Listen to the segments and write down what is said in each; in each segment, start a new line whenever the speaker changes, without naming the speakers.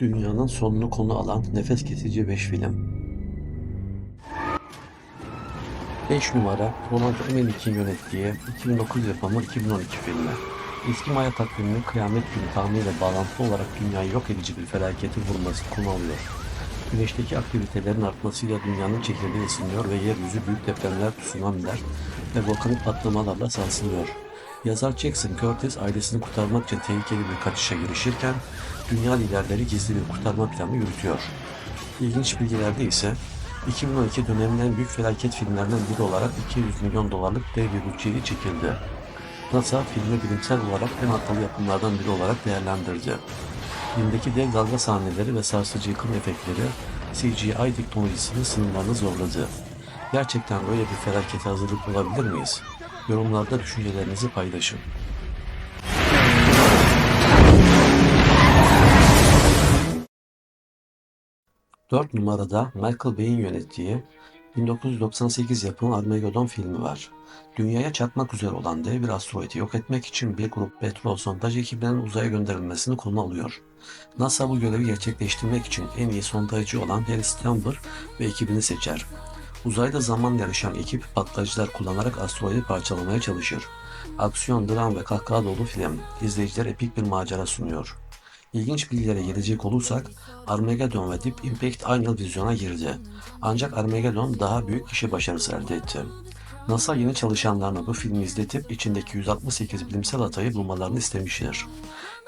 Dünyanın sonunu konu alan nefes kesici 5 film. 5 numara Roland Emmerich'in yönettiği 2009 yapımı 2012 filmi. Eski Maya takviminin kıyamet günü tahminiyle bağlantılı olarak dünyayı yok edici bir felaketi vurması konu alıyor. Güneşteki aktivitelerin artmasıyla dünyanın çekirdeği ısınıyor ve yeryüzü büyük depremler, tsunamiler ve volkanik patlamalarla sarsılıyor. Yazar Jackson Curtis ailesini kurtarmak için tehlikeli bir kaçışa girişirken dünya liderleri gizli bir kurtarma planı yürütüyor. İlginç bilgilerde ise 2012 dönemin en büyük felaket filmlerinden biri olarak 200 milyon dolarlık dev bir bütçeyle çekildi. NASA filmi bilimsel olarak en hatalı yapımlardan biri olarak değerlendirdi. Filmdeki dev dalga sahneleri ve sarsıcı yıkım efektleri CGI teknolojisinin sınırlarını zorladı. Gerçekten böyle bir felakete hazırlık olabilir miyiz? Yorumlarda düşüncelerinizi paylaşın. Dört numarada Michael Bay'in yönettiği 1998 yapımı Armageddon filmi var. Dünyaya çarpmak üzere olan dev bir asteroidi yok etmek için bir grup petrol sondaj ekiplerinin uzaya gönderilmesini konu alıyor. NASA bu görevi gerçekleştirmek için en iyi sondajcı olan Harry Stamber ve ekibini seçer. Uzayda zaman yarışan ekip patlayıcılar kullanarak asteroidi parçalamaya çalışır. Aksiyon, dram ve kahkaha dolu film izleyiciler epik bir macera sunuyor. İlginç bilgilere gelecek olursak Armageddon ve Deep Impact aynı yıl vizyona girdi. Ancak Armageddon daha büyük kişi başarısı elde etti. NASA yeni çalışanlarına bu filmi izletip içindeki 168 bilimsel hatayı bulmalarını istemiştir.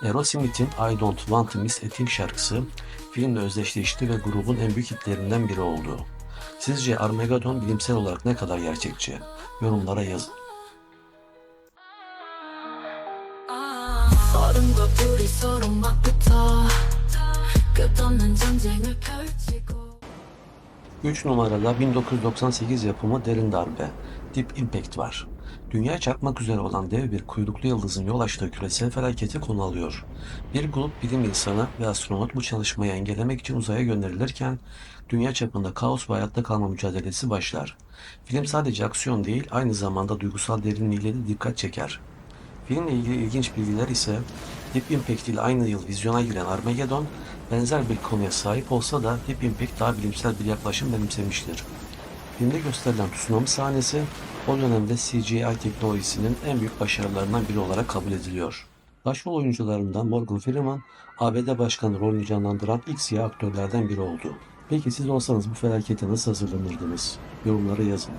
Aerosmith'in I Don't Want to Miss a Thing şarkısı filmle özdeşleşti ve grubun en büyük hitlerinden biri oldu. Sizce Armageddon bilimsel olarak ne kadar gerçekçi? Yorumlara yazın.
얼음과 불이 서로 맞붙어 끝없는 전쟁을 펼치고
3 numarada 1998 yapımı Derin Darbe, Deep Impact var. Dünya çarpmak üzere olan dev bir kuyruklu yıldızın yol açtığı küresel felaketi konu alıyor. Bir grup bilim insanı ve astronot bu çalışmayı engellemek için uzaya gönderilirken dünya çapında kaos ve hayatta kalma mücadelesi başlar. Film sadece aksiyon değil, aynı zamanda duygusal derinliğiyle de dikkat çeker. Filmle ilgili ilginç bilgiler ise Deep Impact ile aynı yıl vizyona giren Armageddon benzer bir konuya sahip olsa da Deep Impact daha bilimsel bir yaklaşım benimsemiştir. Filmde gösterilen tsunami sahnesi o dönemde CGI teknolojisinin en büyük başarılarından biri olarak kabul ediliyor. Başrol oyuncularından Morgan Freeman, ABD Başkanı rolünü canlandıran ilk siyah aktörlerden biri oldu. Peki siz olsanız bu felakete nasıl hazırlanırdınız? Yorumlara yazın.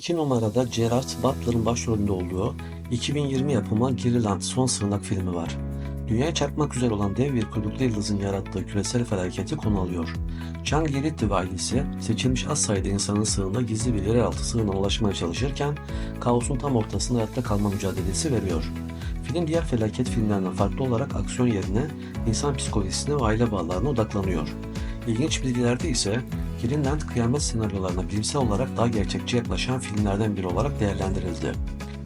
İki numarada Gerard Butler'ın başrolünde olduğu 2020 yapımı Greenland Son Sığınak filmi var. Dünyaya çarpmak üzere olan dev bir kuyruklu yıldızın yarattığı küresel felaketi konu alıyor. Chang Giritli ve ailesi seçilmiş az sayıda insanın sığında gizli bir yeraltı sığınağına ulaşmaya çalışırken kaosun tam ortasında hayatta kalma mücadelesi veriyor. Film diğer felaket filmlerinden farklı olarak aksiyon yerine insan psikolojisine ve aile bağlarına odaklanıyor. İlginç bilgilerde ise Greenland kıyamet senaryolarına bilimsel olarak daha gerçekçi yaklaşan filmlerden biri olarak değerlendirildi.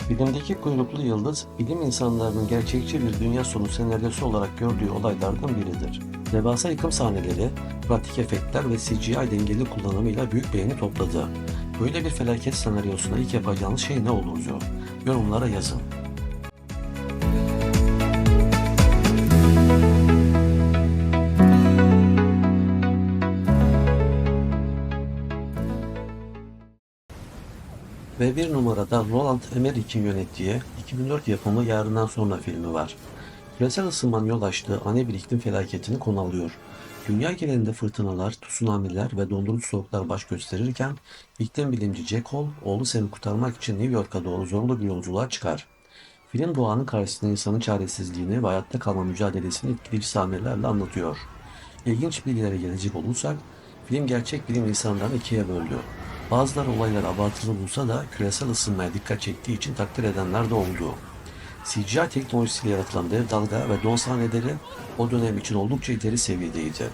Filmdeki kuyruklu yıldız, bilim insanlarının gerçekçi bir dünya sonu senaryosu olarak gördüğü olaylardan biridir. Devasa yıkım sahneleri, pratik efektler ve CGI dengeli kullanımıyla büyük beğeni topladı. Böyle bir felaket senaryosuna ilk yapacağınız şey ne olurdu? Yorumlara yazın. Ve bir numarada Roland Emmerich'in yönettiği 2004 yapımı Yarından Sonra filmi var. Küresel ısınmanın yol açtığı ani bir iklim felaketini konu alıyor. Dünya genelinde fırtınalar, tsunamiler ve dondurucu soğuklar baş gösterirken iklim bilimci Jack Hall, oğlu Sam'i kurtarmak için New York'a doğru zorlu bir yolculuğa çıkar. Film doğanın karşısında insanın çaresizliğini ve hayatta kalma mücadelesini etkileyici sahnelerle anlatıyor. İlginç bilgilere gelecek olursak, film gerçek bilim insanlarını ikiye böldü. Bazıları olayları abartılı bulsa da küresel ısınmaya dikkat çektiği için takdir edenler de oldu. CGI teknolojisiyle yaratılan dev dalga ve don sahneleri o dönem için oldukça ileri seviyedeydi.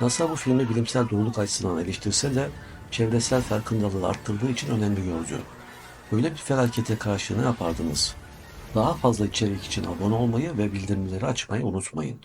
NASA bu filmi bilimsel doğruluk açısından eleştirse de çevresel farkındalığı arttırdığı için önemli gördü. Böyle bir felakete karşı ne yapardınız? Daha fazla içerik için abone olmayı ve bildirimleri açmayı unutmayın.